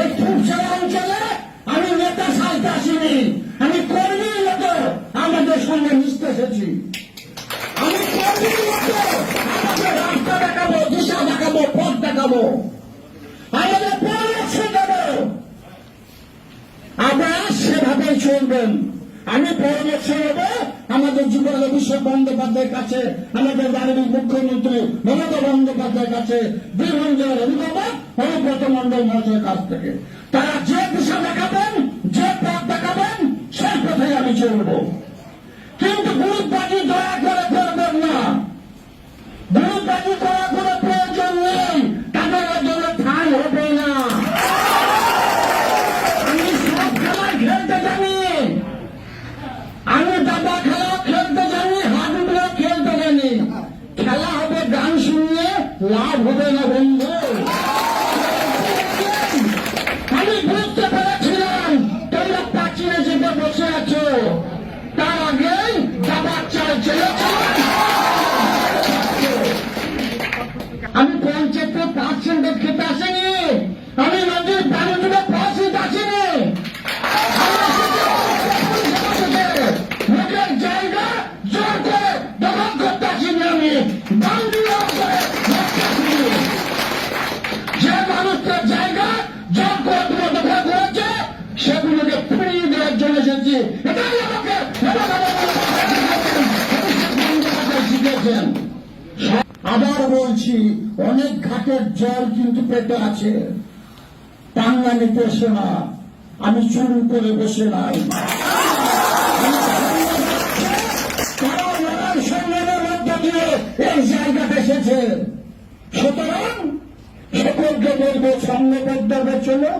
এই খুবসারা অঞ্চলে আমি নেতা সাজতে আসিনি। আমি কর্মী মতো আমাদের সঙ্গে মিশতে এসেছি। আমি কর্মী মতো আমাদের রাস্তা দেখাবো, দিশা দেখাবো, পথ দেখাবো। আমাদের পরিবর্তন দেব আপনারা সেভাবেই চলবেন। আমি পরামর্শ নেব আমাদের যুবরাজ অভিষেক বন্দ্যোপাধ্যায়ের কাছে, আমাদের বাড়ির মুখ্যমন্ত্রী মমতা বন্দ্যোপাধ্যায়ের কাছে বীরভূম জেলার অভিভাবক অনুব্রত মন্ডল মহাশয়ের কাছ থেকে। তারা যে দিশা দেখাবেন, যে পথ দেখাবেন, সেই পথে আমি চলব। কিন্তু গুরুত্বাজি দয়া করে ಲಾಭ আবার বলছি, অনেক ঘাটের জল কিন্তু পেটে আছে। টাঙ্গা নিতে এসে না, আমি চুরি করে বসে নাই। সুতরাং সকলকে বলব সঙ্গবদ্ধ হবে চলো।